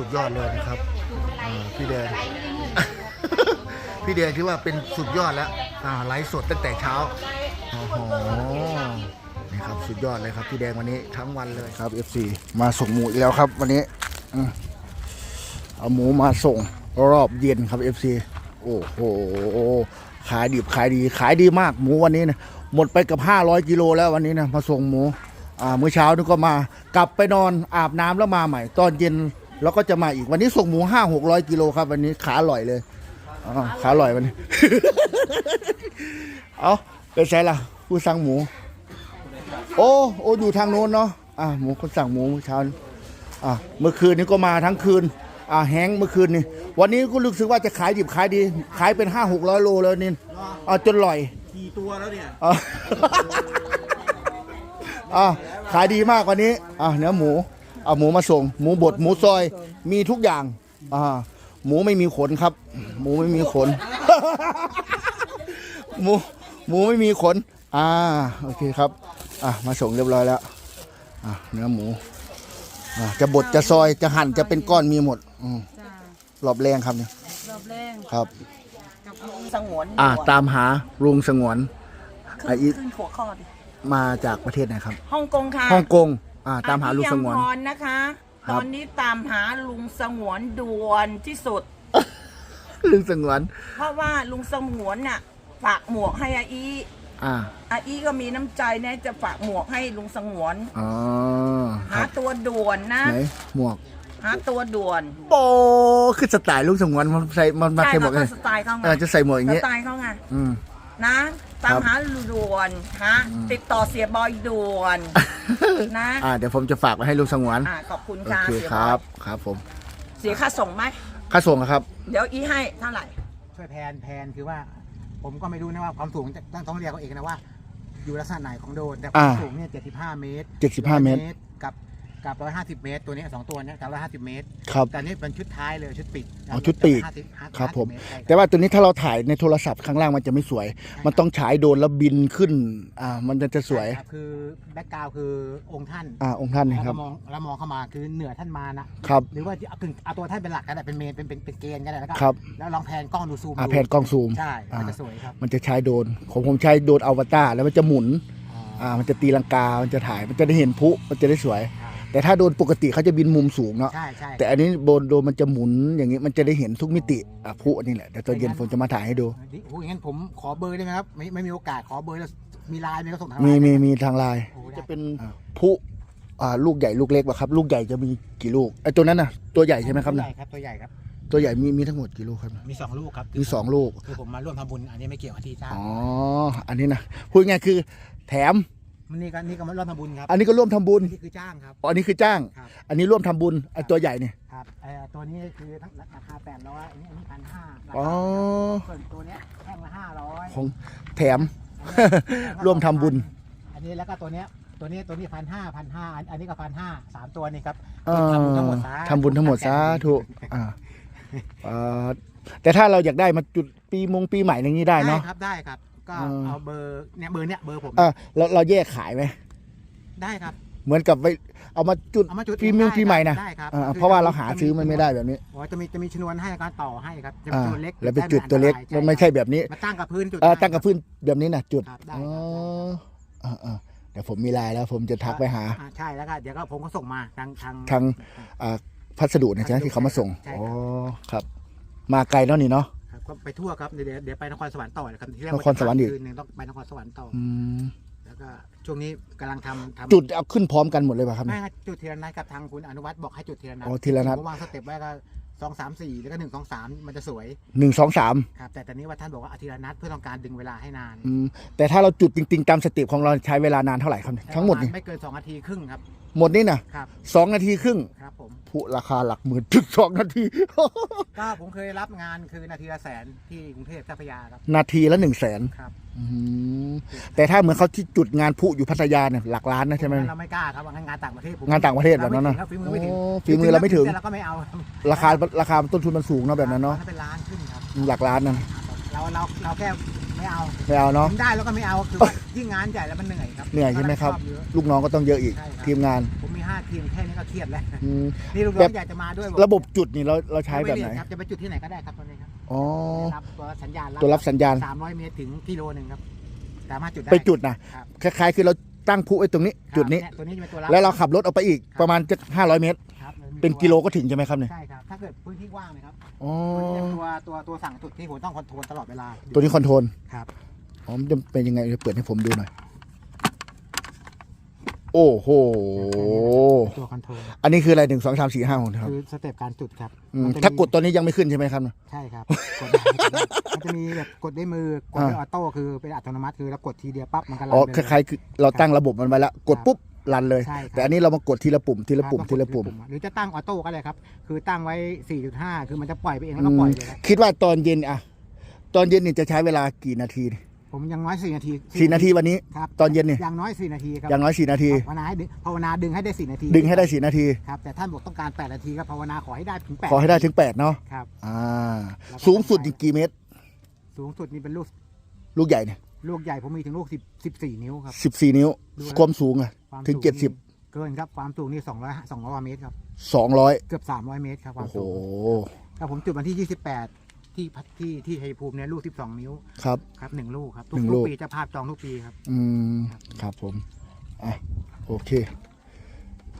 สุดยอดเลยนะครับอ่าพี่แดง พี่แดงที่ว่าเป็นสุดยอดแล้วอ่าไลฟ์สดตั้งแต่เช้าโอ้โหนี่ครับสุดยอดเลยครับพี่แดงวันนี้ทั้งวันเลยครับ FC มาส่งหมูอีกแล้วครับ วันนี้อืมเอาหมูมาส่งรอบเย็นครับ FC โอ้โหขายดิบขายดีขายดีมากหมูวันนี้นะหมดไปกับ 500กิโลแล้ววันนี้นะมาส่งหมูอ่าเมื่อเช้านี่ก็มากลับไปนอนอาบน้ำแล้วมาใหม่ ตอนเย็น แล้วก็จะมาอีกวันนี้ส่งหมูห้าหกร้อยกิโลครับ วันนี้ขาอร่อยเลยอ๋อขาอร่อยวันนี้ เอาเป็นไงล่ะ ผู้สั่งหมู โอ้โอ้อยู่ทางโน้นเนาะอะหมูคนสั่งหมูเมื่อเช้านี้อะเมื่อคืนนี้ก็มาทั้งคืน อะแห้งเมื่อคืนนี้ วันนี้ก็รู้สึกว่าจะขายดิบขายดี ขายเป็นห้าหกร้อยโลแล้วนี่อะจนลอยกี่ตัวแล้วเนี่ยอะอะขายดีมากวันนี้อะเนื้อหมู เอาหมูมาส่ง หมูบดหมูซอย มีทุกอย่างอ่าหมูไม่มีขนครับ หมูไม่มีขน หมูหมูไม่มีขน อ่าโอเคครับ อะมาส่งเรียบร้อยแล้วอะเนื้อหมูอะจะบดจะซอยจะหั่นจะเป็นก้อนมีหมดอืมจ้ารอบแรงครับเนี่ยรอบแรกครับ กับลุงสงวนอะตามหาลุงสงวน ขึ้อะนอี ขึ้นหัวข้อดิมาจากประเทศไหนครับฮ่องกงค่ะฮ่องกง อ่าตามหาลุงสงวนอภิยมพรนะคะ ครับตอนนี้ตามหาลุงสงวนด่วนที่สุด ลุงสงวน เพราะว่าลุงสงวนน่ะฝากหมวกให้อาอีอ่าอาอีก็มีน้ำใจนะจะฝากหมวกให้ลุงสงวน อ๋อคหารับตัวด่วนนะ ไหนหมวกหาตัวด่วนโอ้คือสไตล์ลุงสงวนมันใส่มันมาใช่ใส่หมวกก็ไงสไตล์เขาไงเออจะใส่หมวกอย่างสงี้ไตล์เขาไงอืมนะ ตามครับหาด่วนฮะอืมติดต่อเสียบอยด่วนนะอ่าเดี๋ยวผมจะฝากไว้ให้ลุงสงวนอ่าขอบคุณโอค่ะเคเสียคบอรับยครับผมเสียค่าส่งไหมค่าส่งอะครับ เดี๋ยวอีให้เท่าไหร่ ช่วยแพนแพนคือว่า ผมก็ไม่รู้นะว่าความสูงต้องต้องเรียกเขาเองนะว่า อยู่ลักษณะไหนของโดรนแต่ความอ่าสูงเนี่ย75 เมตร75เมตร กับ กับ 150 เมตร ตัวเนี้ยสองตัวเนี้ยกับ 150 เมตร ครับ แต่นี่เป็นชุดท้ายเลยชุดปิดอ๋อชุดปีก50 50ครับผมเตรใช่แต่ว่าตัวนี้ถ้าเราถ่ายในโทรศัพท์ข้างล่างมันจะไม่สวย มันต้องฉายโดรนแล้วบินขึ้น อ่า มันจะจะสวย ครับคือแบ็กกราวคือองค์ท่านอ่า องค์ท่านนะแล้วครัก็บมองแล้วมองเข้ามาคือเหนือท่านมานะครับ หรือว่าเอากึ่งเอาตัวท่านเป็นหลักก็ได้เป็นเมนเป็นเป็นเป็นเกณฑ์ก็ได้แล้วก็ครับ แล้วลองแพนกล้องดูซูมอ่า ดูแผนกล้องซูม ใช่อ่ามันจะสวยครับมันจะใช้โดรนของผมใช้โดรนอวตารแล้วมันจะหมุน อ่า มันจะตีลังกา มันจะถ่าย มันจะได้เห็นพลุมันจะได้สวยอ่า แต่ถ้าโดรนปกติเขาจะบินมุมสูงเนาะใช่ใช่แต่อันนี้โดรนโดรนมันจะหมุนอย่างนี้มันจะได้เห็นทุกมิติอะพลุนี่แหละเดี๋ยวตอนเย็นผมจะมาถ่ายให้ดูดิโอ้ยงั้นผมขอเบอร์ได้ไหมครับไม่ไม่มีโอกาสขอเบอร์แล้วมีไลน์ไหมก็ส่งทางไลมีน์มีมีทางไลน์โอ้ได้จะเป็นพลุอ่าลูกใหญ่ลูกเล็กป่ะครับ ลูกใหญ่จะมีกี่ลูกไอ้ตัวนั้นน่ะตัวใหญ่ใช่ไหมครับตัวน่ะใหญ่ครับตัวใหญ่ครับ ตัวใหญ่มีมีทั้งหมดกี่ลูกครับมีสองลูกครับมีสองลูก คือผมมาร่วมทำบุญอันนี้ไม่เกี่ยวกับที่จ้างอ๋อ อันนี้นะพูดง่ายๆคือแถม มันนี่ก็นี่ก็มาร่วมทำบุญครับอันนี้ก็ร่วมทำบุญนี่คือจ้างครับ อ๋ออันนี้คือจ้าง ครับ อันนี้ร่วมทำบุญไอ้ตัวใหญ่เนี่ย ครับเอ่อตัวนี้คือทั้งราคาแปดร้อยอันนี้อันนี้พันห้าอ๋อ ส่วนตัวเนี้ยแท่งละห้าร้อยของแถม ร่วมทำบุญ อันนี้แล้วก็ตัวเนี้ยตัวนี้ตัวนี้พันห้าพันห้าอันนี้ก็พันห้าสามตัวนี่ครับเอ่อทำบุญทั้งหมดสาทำบุญทั้งหมดสาธุอ่าเอ่อแต่ถ้าเราอยากได้มาจุดปีมงปีใหม่อย่างนี้ได้เนาะ ครับได้ครับ ก็เออ เอาเบอร์เนี่ยเบอร์เนี่ยเบอร์ผมอ่าเราเราแยกขายไหมได้ครับ เหมือนกับไปเอามาจุดเอามาจุดปีมงได้ปีใหม่นะได้ครับอ่าคือเพราะว่าเราหาจะซื้อมันไม่ได้แบบนี้อ๋อจะมีจะมีชนวนให้การต่อให้ครับจะมีอ่าชนวนเล็กแล้วไปจุดตัวเล็กมันไม่ใช่แบบนี้ มาตั้งกับพื้นจุดเออได้ตั้งกับพื้นแบบนี้นะจุด ครับได้อ๋อครับอ่าอ่าเดี๋ยวผมมีไลน์แล้ว ผมจะทักไปหาอ่ใช่แล้วก็เดี๋ยวก็ผมก็ส่งมาทางทาง ทางอ่าพัสดุนะใช่ไหมที่เขามาส่ง ใช่ครับ อ๋อ ครับ มาไกลเนาะนี่เนาะครับ ก็ไปทั่วครับเดี๋ยวเดี๋ยวเดี๋ยวไปนครสวรรค์ต่อนะครับที่แรกนครสวรรค์อีก คืนหนึงต้องไปนครสวรรค์ต่อออืมแล้วก็ช่วงนี้กำลังทำทำจุดเอาขึ้นพร้อมกันหมดเลยป่ะครับไม่เนี่ย ครับจุดทีละนัดกับทางคุณอนุวัฒน์บอกให้จุดทีละนัดอ๋อทีละนัด ผมก็วางสเต็ปไว้ก็ สองสามสี่แล้วก็หนึ่งสองสามมันจะสวยหนึ่งสองสามครับ แต่ตอนนี้ว่าท่านบอกว่าเอาทีละนัดเพื่อต้องการดึงเวลาให้นานอืมแต่ถ้าเราจุดจริง ๆ ตามสเต็ปของเราใช้เวลานานเท่าไหร่ครับเนี่ยทั้งหมดนี่ไม่เกินสองนาทีครึ่งครับ หมดนี่นะครับ สองนาทีครึ่งครับผมผู้ราคาหลักหมื่นถึงสองนาที ก็ผมเคยรับงานคือนาทีละแสนที่กรุงเทพเจ้าพระยาครับ นาทีละหนึ่งแสนครับแต่ถ้าเหมือนเขาที่จุดงานผู้อยู่พัทยาเนี่ยหลักล้านนะใช่ไหม เราไม่กล้าครับว่างานต่างประเทศผมงานต่างประเทศแบบนั้นเนอะรไม่ถึงครับฝีมือไม่ถึงโอ้ฝีมือเราไม่ถึงแต่เราก็ไม่เอาครับราคาราคาต้นทุนมันสูงเนาะแบบนั้นเนาะเป็นล้านขึ้นครับหลักล้านนะเราเราเราแค่ไม่เอาไม่เอาเนาะทำได้แล้วก็ไม่เอาคือว่ายิ่งงานใหญ่แล้วมันเหนื่อยครับเหนื่อยใช่ไหมครับชอเยอะ ลูกน้องก็ต้องเยอะอีก ใช่ครับ ทีมงานผมมีห้าทีมแค่นี้ก็เครียดแล้วอืมนี่ลูกน้แบอบงอยากจะมาด้วยอกระบบจุดนี่เราเราใช้แบบไหน ม่เรียกครับจะไปจุดที่ไหนก็ได้ครับตอนนี้ครับ อ๋อ รับตัวสัญญาณตัวรับสัญญาณ สามร้อยเมตรถึงกิโลหนึ่งครับสามารถจุดได้ ไปจุดนะครับ คล้ายๆ คือเราตั้งผู้ไว้ตรงนี้ ครับจุดนี้ เยตัวนี้จะเป็นตัวรับแล้วเราขับรถออกไปอีกครับประมาณจะห้าร้อยเมตร ครับเป็นกิโลก็ถึงใช่ไหมครับเนี่ยใช่ครับถ้าเกิดพื้นที่ว่างนะครับอ๋อตัวตัวตัวสั่งจุดที่ผมต้องคอนโทรลตลอดเวลาตัวนี้คอนโทรลครับ อ๋อมันจะเป็นยังไงเดี๋ยวเปิดให้ผมดูหน่อย โอ้โห ตัวคอนโทรลอันนี้คืออะไรหนึ่งสองสามสี่ห้าหกครับคือสเต็ปการจุดครับอืมมันจะมีถ้ากดตัวนี้ยังไม่ขึ้นใช่ไหมครับ ใช่ครับกดได้มันจะมีแบบกดด้วยมือกดด้วยออ่าอโต้คือเป็นอัตโนมัติคือเรากดทีเดียวปั๊บมันก็รันอ๋อไปคเลย ล้ายๆคือเราตั้งระบบมันไว้แล้วกดปุ๊บรันเลย ใช่ครับ แต่อันนี้เรามากดทีละปุ่มทีละปุ่มครับทีละปุ่ม หรือจะตั้งออโต้ก็ได้ครับ คือตั้งไว้ 4.5 คือมันจะปล่อยไปเองแล้วก็ปล่อยเลยครับคิดว่าตอนเย็นอะตอนเย็นนี่จะใช้เวลากี่นาทีนี่ ผมยังน้อย4นาทีสี่นาทีวันนี้ ครับตอนเย็นนี่อย่างน้อย4นาทีครับอย่างน้อยสี่นาทีภาวนาให้ดึงภาวนาดึงให้ได้4นาที ดึงให้ได้สี่นาทีครับแต่ท่านบอกต้องการ8นาทีก็ภาวนาขอให้ได้ถึง8ขอให้ได้ถึงแปดเนาะครับอ่าแล้วก็สูงสุดอีกกี่เมตร สูงสุดนี่เป็นลูกลูกใหญ่เนี่ยลูกใหญ่ผมมีถึงลูก10 14นิ้วครับสิบสี่นิ้วดูแล้วความสูงอะความถึงสูเจ็ดสิบนี่เกินครับความสูงนี่200 200เมตรครับสองร้อยเกือบ300เมตรครับควาโอ้มโหสูงถ้าผมจุดวันที่28 ที่พัทที่ที่ชัยภูมิเนี่ยลูก 12 นิ้วครับ ครับหนึ่งลูกครับหนึ่งทุลูกกปีเจะภาพจองทุกปีครับ อืมครับผมอะโอเค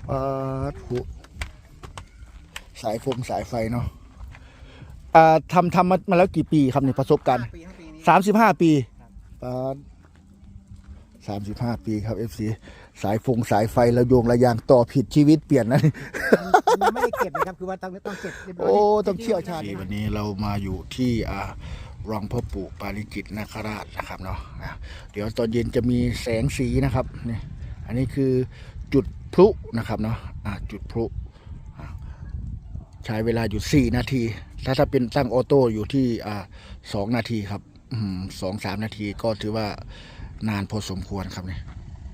ปาดหุสายฟงสายไฟเนาะอ่าทำทำมามาแล้วกี่ปีครับในประสบการณ์ ปีทั้งปีนี้ สามสิบห้าปีครับ ปาดสามสิบห้าปีครับเอฟซีสายฟงสายไฟระโยงระยางต่อผิดชีวิตเปลี่ยนนะมัน ยังไม่ได้เก็บเลยครับคือว่าต้องต้องเก็บเรียบร้ยโอ้ต้องเชี่ยวชาญที่วันนี้เรามาอยู่ที่อ่ารองพ่อปู่ปาริจิตนาคราชนะครับเนาะอะเดี๋ยวตอนเย็นจะมีแสงสีนะครับนี่อันนี้คือจุดพลุนะครับเนาะอะจุดพลุอะใช้เวลาอยู่ 4 นาที ถ้าถ้าเป็นตั้งออโต้อยู่ที่อ่าสองนาทีครับอืมสองสามนาทีก็ถือว่านานพอสมควรครับเนี่ย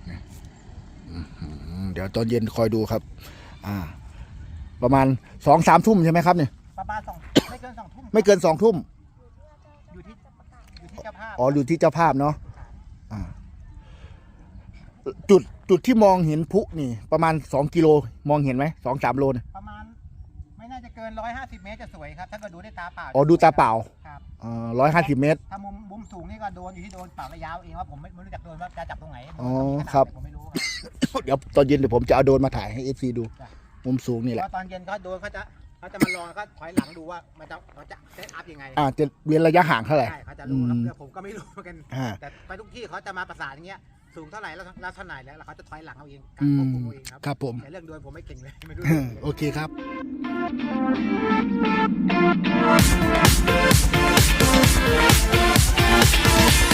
นี่อื้อหือเดี๋ยวตอนเย็นคอยดูครับ อ่า ประมาณสองสามทุ่มใช่ไหมครับเนี่ยประมาณสองไม่เกินสองทุ่มไม่เกินสองทุ่มอยู่ที่อยู่ที่เจ้าภาพอ๋ออยู่ที่เจ้าภาพเนาะอ่าจุดจุดที่มองเห็นพลุนี่ ประมาณสองกิโลมองเห็นไหมสองสามโลเนี่ยประมาณ ไม่น่าจะเกินร้อยห้าสิบเมตรจะสวยครับถ้าเกิดดูด้วยตาเปล่าอ๋อดูตาเปล่าครับร้อยห้าสิบเมตร ถ้ามุมมุมสูงนี่ก็โดนอยู่ที่โดนเปล่าระยะเอาเองว่าผมไม่ไม่รู้จักโดนว่าจะจับตรงไหนอ๋อขนาดครับไหนผมไม่รู้ครับ เดี๋ยวตอนเย็นเดี๋ยวผมจะเอาโดรนมาถ่ายให้เอฟซีดู จ้ะ มุมสูงนี่แหละ พอตอนเย็นเขาดูเขาจะเขาจะมาลองแล้ถอยหลังดูว่ามันจะเขาจะเซตอัพยังไงอ่าจะเว้นระยะห่างเท่าไหร่ ใช่เขาจะรู้ครับอืผมก็ไม่รู้เหมือนกัน อ่แต่ไปทุกที่เขาจะมาประสานอย่างเงี้ยสูงเท่าไหร่แล้วแล้วเท่าไหร่แล้วเขาจะถอยหลังเอาเองการควบคุมเองครับครับผม แต่เรื่องโดนผมไม่เก่งเลยไม่รู้เรื่องเลย โอเคครับ